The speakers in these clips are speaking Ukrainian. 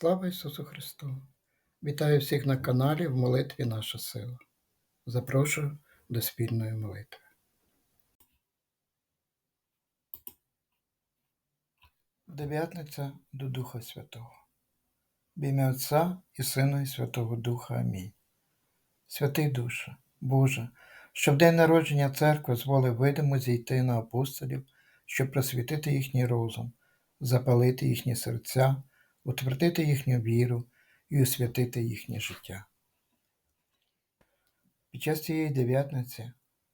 Слава Ісусу Христу! Вітаю всіх на каналі в молитві Наша сила. Запрошую до спільної молитви. Дев'ятниця до Духа Святого. В ім'я Отця і Сина і Святого Духа. Амінь. Святий Душе, Боже, що в день народження церкви зволив видимо зійти на апостолів, щоб просвітити їхній розум, запалити їхні серця, утвердити їхню віру і освятити їхнє життя. Під час цієї дев'ятниці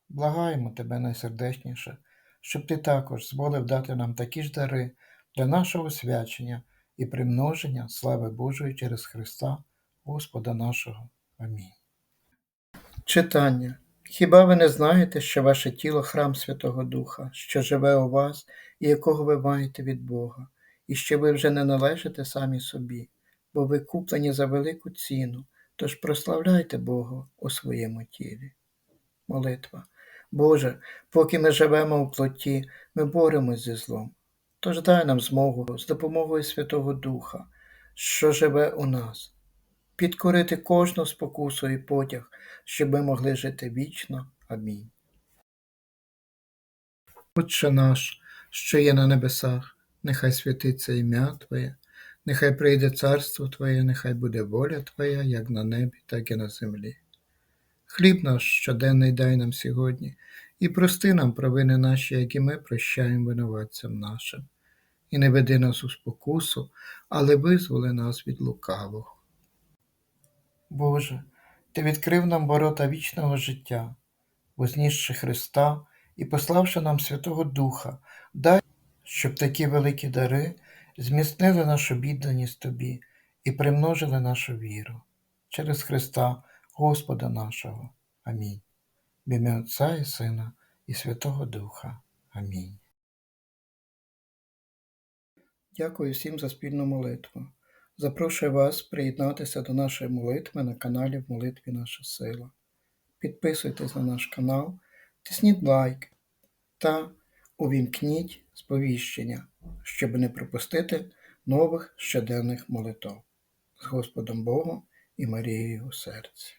благаємо тебе найсердечніше, щоб ти також зволив дати нам такі ж дари для нашого свячення і примноження слави Божої через Христа, Господа нашого. Амінь. Читання. Хіба ви не знаєте, що ваше тіло храм Святого Духа, що живе у вас і якого ви маєте від Бога, і що ви вже не належите самі собі, бо ви куплені за велику ціну, тож прославляйте Бога у своєму тілі. Молитва. Боже, поки ми живемо у плоті, ми боремось зі злом. Тож дай нам змогу з допомогою Святого Духа, що живе у нас, підкорити кожну спокусу і потяг, щоб ми могли жити вічно. Амінь. Отче наш, що є на небесах, нехай святиться ім'я Твоє, нехай прийде царство Твоє, нехай буде воля Твоя, як на небі, так і на землі. Хліб наш щоденний дай нам сьогодні, і прости нам провини наші, які ми прощаємо винуватцям нашим. І не веди нас у спокусу, але визволи нас від лукавого. Боже, Ти відкрив нам ворота вічного життя, вознісши Христа і пославши нам Святого Духа, дай, щоб такі великі дари зміцнили нашу відданість Тобі і примножили нашу віру. Через Христа, Господа нашого. Амінь. В ім'я Отця і Сина і Святого Духа. Амінь. Дякую всім за спільну молитву. Запрошую вас приєднатися до нашої молитви на каналі в молитві Наша Сила. Підписуйтесь на наш канал, тисніть лайк та увімкніть сповіщення, щоб не пропустити нових щоденних молитв з Господом Богом і Марією у серці.